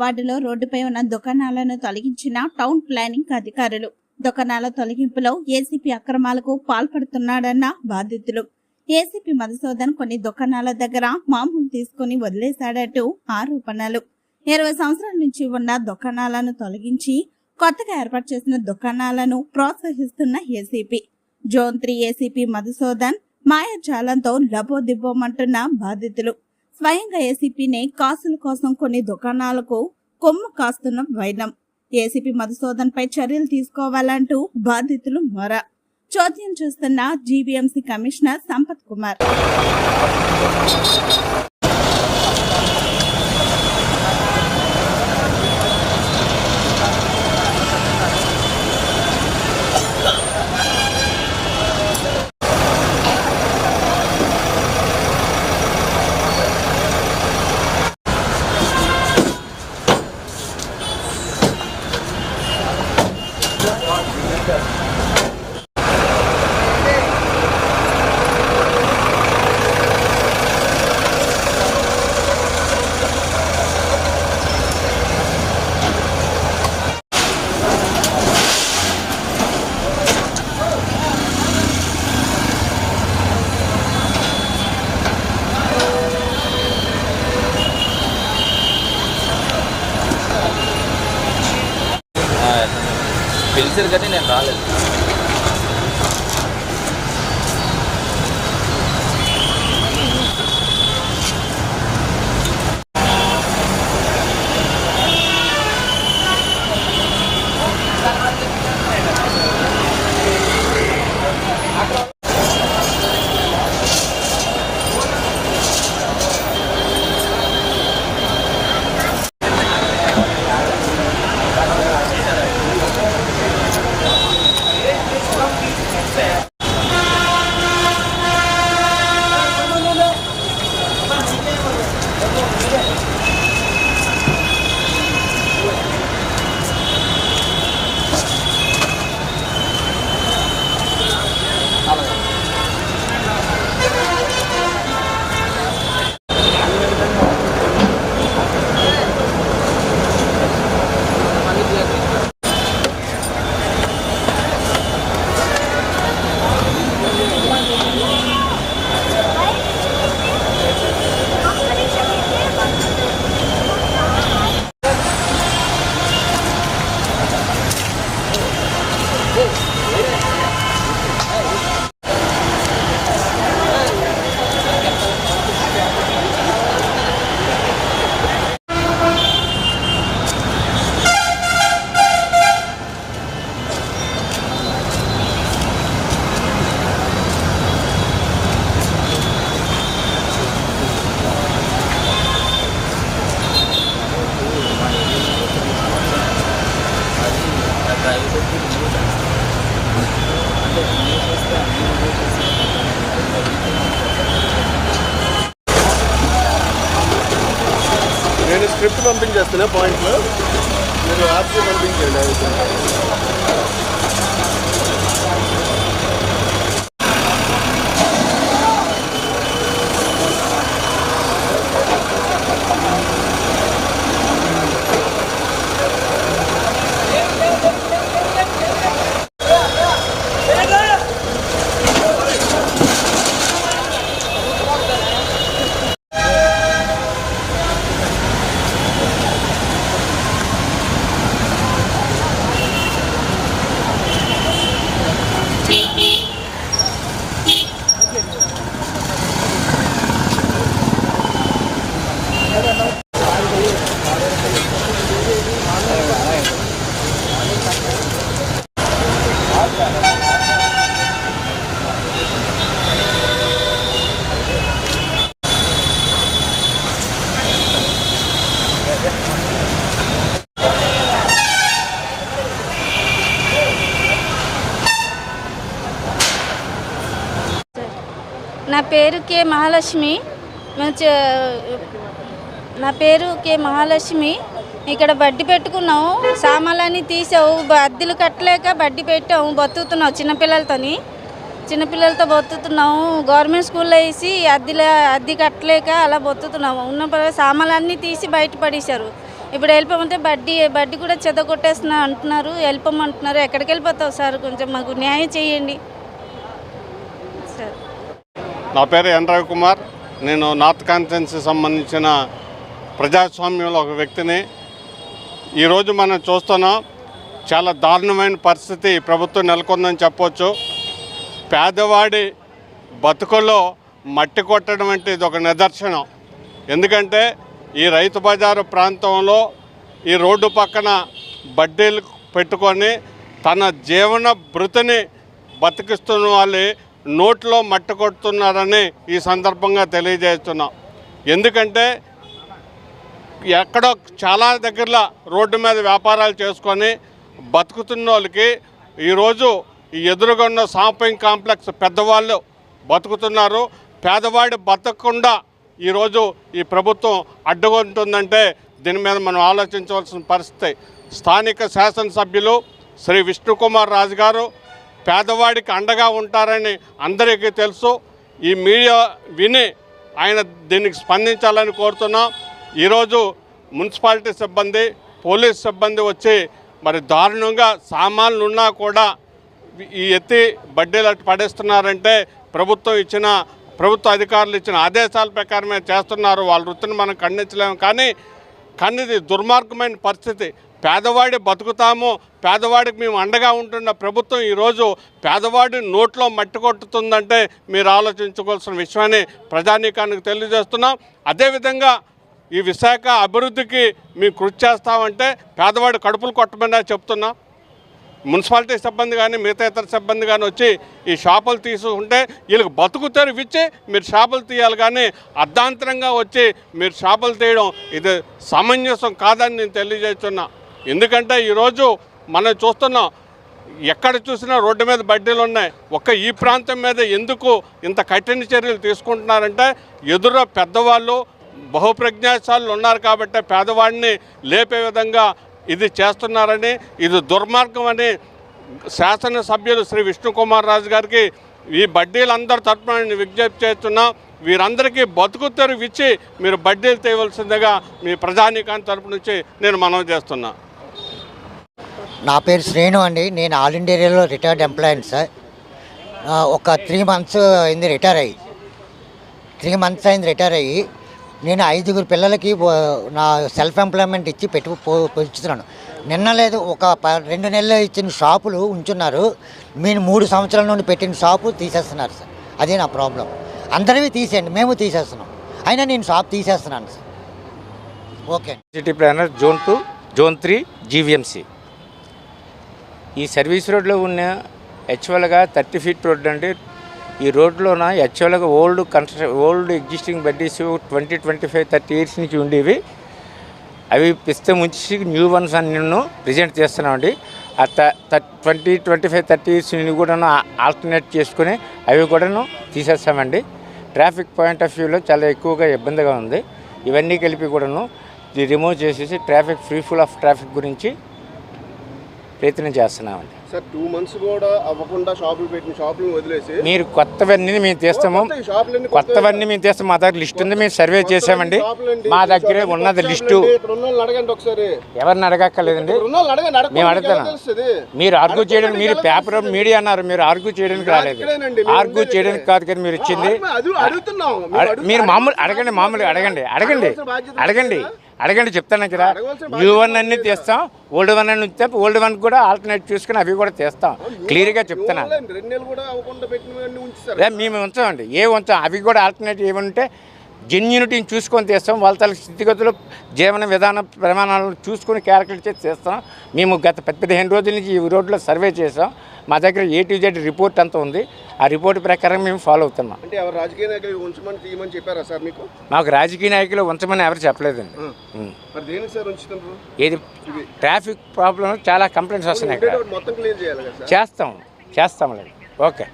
వార్డులో రోడ్డుపై ఉన్న దుకాణాలను తొలగించిన టౌన్ ప్లానింగ్ అధికారులు. దుకాణాల తొలగింపులో ఏసీపీ అక్రమాలకు పాల్పడుతున్నాడన్న బాధితులు. ఏసీపీ మధుసూదన్ కొన్ని దుకాణాల దగ్గర మామూలు తీసుకుని వదిలేశాడట్టు ఆరోపణలు. ఇరవై సంవత్సరాల నుంచి ఉన్న దుకాణాలను తొలగించి కొత్తగా ఏర్పాటు చేసిన దుకాణాలను ప్రోత్సహిస్తున్న ACP. Zone three ACP Madhusudan మాయాజాలంతో లబోదిబ్బోమంటున్న బాధితులు. స్వయంగా ఏసీపీనే కాసుల కోసం కొన్ని దుకాణాలకు కొమ్ము కాస్తున్న వైనం. ఏసీపీ మధుసూదన్పై చర్యలు తీసుకోవాలంటూ బాధితులు మొర. చోద్యం చూస్తున్న జీవీఎంసీ కమిషనర్ సంపత్ కుమార్. నేను స్క్రిప్ట్ పంపించేస్తున్నా పాయింట్లో మీరు ఆర్సీ పంపించండి పేరు కే మహాలక్ష్మి. నా పేరు కే మహాలక్ష్మి. ఇక్కడ బడ్డీ పెట్టుకున్నాము సామాన్లన్నీ తీసావు అద్దెలు కట్టలేక బడ్డీ పెట్టాము బతుకుతున్నావు చిన్నపిల్లలతోని చిన్నపిల్లలతో బతుకుతున్నాము గవర్నమెంట్ స్కూల్లో వేసి అద్దెల అద్దె కట్టలేక అలా బతుకుతున్నాము ఉన్న సామాన్లన్నీ తీసి బయట పడేశారు. ఇప్పుడు వెళ్ళిపోమంటే బడ్డీ బడ్డీ కూడా చెత్త కొట్టేస్తున్నా అంటున్నారు వెళ్ళిపోమంటున్నారు. ఎక్కడికి వెళ్ళిపోతావు సార్? కొంచెం మాకు న్యాయం చేయండి. నా పేరు ఎన్ రవికుమార్. నేను నార్త్ కాన్ఫరెన్స్కి సంబంధించిన ప్రజాస్వామ్యంలో ఒక వ్యక్తిని. ఈరోజు మనం చూస్తున్నాం చాలా దారుణమైన పరిస్థితి ప్రభుత్వం నెలకొందని చెప్పవచ్చు పేదవాడి బతుకుల్లో మట్టి కొట్టడం అంటే ఇది ఒక నిదర్శనం. ఎందుకంటే ఈ రైతు బజారు ప్రాంతంలో ఈ రోడ్డు పక్కన బడ్డీలు పెట్టుకొని తన జీవన భృతిని బతికిస్తున్న వాళ్ళు నోట్లో మట్టి కొడుతున్నారని ఈ సందర్భంగా తెలియజేస్తున్నాం. ఎందుకంటే ఎక్కడో చాలా దగ్గరలో రోడ్డు మీద వ్యాపారాలు చేసుకొని బతుకుతున్న వాళ్ళకి ఈరోజు ఎదురుగా ఉన్న షాపింగ్ కాంప్లెక్స్ పెద్దవాళ్ళు బతుకుతున్నారు. పేదవాడు బతకకుండా ఈరోజు ఈ ప్రభుత్వం అడ్డుకుంటుందంటే దీని మీద మనం ఆలోచించవలసిన పరిస్థితి. స్థానిక శాసనసభ్యులు శ్రీ విష్ణుకుమార్ రాజు గారు పేదవాడికి అండగా ఉంటారని అందరికీ తెలుసు. ఈ మీడియా విని ఆయన దీనికి స్పందించాలని కోరుతున్నాం. ఈరోజు మున్సిపాలిటీ సిబ్బంది పోలీస్ సిబ్బంది వచ్చి మరి దారుణంగా సామాన్లు ఉన్నా కూడా ఈ ఎత్తి బడ్డీలు పడేస్తున్నారంటే ప్రభుత్వం ఇచ్చిన ప్రభుత్వ అధికారులు ఇచ్చిన ఆదేశాల ప్రకారమే చేస్తున్నారు. వాళ్ళ వృత్తిని మనం ఖండించలేము. కానీ కానీ ఇది దుర్మార్గమైన పరిస్థితి పేదవాడి బతుకుతాము పేదవాడికి మేము అండగా ఉంటున్న ప్రభుత్వం ఈరోజు పేదవాడి నోట్లో మట్టి కొట్టుతుందంటే మీరు ఆలోచించుకోవాల్సిన విషయాన్ని ప్రజానీకానికి తెలియజేస్తున్నాం. అదేవిధంగా ఈ విశాఖ అభివృద్ధికి మేము కృషి చేస్తామంటే పేదవాడి కడుపులు కొట్టమని చెప్తున్నాం. మున్సిపాలిటీ సిబ్బంది కానీ మిగతా ఇతర సిబ్బంది కానీ వచ్చి ఈ షాపులు తీసుకుంటే వీళ్ళకి బతుకు తెరివిచ్చి మీరు షాపులు తీయాలి కానీ అర్ధాంతరంగా వచ్చి మీరు షాపులు తీయడం ఇది సమంజసం కాదని నేను తెలియజేస్తున్నా. ఎందుకంటే ఈరోజు మనం చూస్తున్నాం ఎక్కడ చూసినా రోడ్డు మీద బడ్డీలు ఉన్నాయి. ఒక్క ఈ ప్రాంతం మీద ఎందుకు ఇంత కఠిన చర్యలు తీసుకుంటున్నారంటే ఎదురు పెద్దవాళ్ళు బహుప్రజ్ఞాశాలు ఉన్నారు కాబట్టి పేదవాడిని లేపే విధంగా ఇది చేస్తున్నారని ఇది దుర్మార్గం అని శాసనసభ్యులు శ్రీ విష్ణుకుమార్ రాజు గారికి ఈ బడ్డీలందరి తరపున విజ్ఞప్తి చేస్తున్నాం వీరందరికీ బతుకు తెరువు ఇచ్చి మీరు బడ్డీలు తీయవలసిందిగా మీ ప్రజానీకాన్ని తరపు నుంచి నేను మనవి చేస్తున్నాను నా పేరు శ్రేణు అండి. నేను ఆల్ ఇండియాలో రిటైర్డ్ ఎంప్లాయీ సార్. ఒక త్రీ మంత్స్ అయింది రిటైర్ అయ్యి. త్రీ మంత్స్ అయింది రిటైర్ అయ్యి. నేను ఐదుగురు పిల్లలకి నా సెల్ఫ్ ఎంప్లాయ్మెంట్ ఇచ్చి పెట్టు పెంచుతున్నాను. నిన్న లేదు ఒక ప- రెండు నెలలు ఇచ్చిన షాపులు ఉంచున్నారు. మీరు మూడు సంవత్సరాల నుండి పెట్టిన షాపు తీసేస్తున్నారు సార్. అదే నా ప్రాబ్లం. అందరివి తీసేయండి మేము తీసేస్తున్నాం. అయినా నేను షాప్ తీసేస్తున్నాను sir. Okay. City planner zone two zone three GVMC. ఈ సర్వీస్ రోడ్లో ఉన్న యాక్చువల్గా థర్టీ ఫీట్ రోడ్ అండి ఈ రోడ్లోన యాక్చువల్గా old కన్స్ట్ర old existing buddies twenty twenty five thirty years నుంచి ఉండేవి. అవి పిస్తే ముంచి న్యూ వన్స్ అని నిన్ను ప్రజెంట్ చేస్తున్నామండి. ఆ twenty twenty five thirty years కూడాను ఆల్టర్నేట్ చేసుకుని అవి కూడాను తీసేస్తామండి. ట్రాఫిక్ పాయింట్ ఆఫ్ వ్యూలో చాలా ఎక్కువగా ఇబ్బందిగా ఉంది. ఇవన్నీ కలిపి కూడాను రిమూవ్ చేసేసి traffic free full of traffic గురించి ప్రయత్నం చేస్తున్నామండి. సార్ టూ మంత్స్ కూడా అవ్వకుండా షాపులు పెట్టిన షాపులు వదిలేసి మీరు కొత్తవన్నీ మేము తీస్తాము. కొత్తవన్నీ మేము తీస్తాం మా దగ్గర లిస్ట్ ఉంది. మేము సర్వే చేసామండి. మా దగ్గరే ఉన్నది లిస్టు. అడగండి ఒకసారి. ఎవరిని అడగక్కర్లేదండి. మేము తెలుస్తుంది? మీరు ఆర్గ్యూ చేయడానికి మీరు పేపర్? మీడియా అన్నారు. మీరు ఆర్గ్యూ చేయడానికి రాలేదు. ఆర్గ్యూ చేయడానికి. కాదు కానీ మీరు ఇచ్చింది. మీరు మామూలు అడగండి బాధ్యత మామూలు ఉంది. అడగండి. అడగండి అడగండి. అడగండి చెప్తాను కదా న్యూ వన్ అన్ని. తీస్తాం ఓల్డ్ వన్ అని ఉంచితే ఓల్డ్ వన్ కూడా ఆల్టర్నేట్ చూసుకుని అవి కూడా తీస్తాం. క్లియర్గా చెప్తున్నాను. మేము ఉంచామండి. ఏ ఉంచాం అవి కూడా ఆల్టర్నేటివ్ ఏమంటే జెన్యూనిటీని చూసుకొని తీస్తాం. వాళ్ళ తల స్థితిగతులు జీవన విధాన ప్రమాణాలను చూసుకొని క్యారెక్టర్ చేసి చేస్తాం మేము గత పది పదిహేను రోజుల నుంచి ఈ రోడ్లో సర్వే చేసాం మా దగ్గర ఏ టు జెడ్ రిపోర్ట్ అంతా ఉంది. ఆ రిపోర్ట్ ప్రకారం మేము ఫాలో అవుతున్నాం. అంటే ఎవరు రాజకీయ నాయకులు ఉంచమని తీయమని చెప్పారా సార్ మీకు? మాకు రాజకీయ నాయకులు ఉంచమని ఎవరు చెప్పలేదండి. మరి దేనికి సార్ ఉంచుతున్నారు? ఏది? ట్రాఫిక్ ప్రాబ్లం చాలా కంప్లైంట్స్ వస్తున్నాయి ఇక్కడ. చేస్తాం. చేస్తాం ఓకే.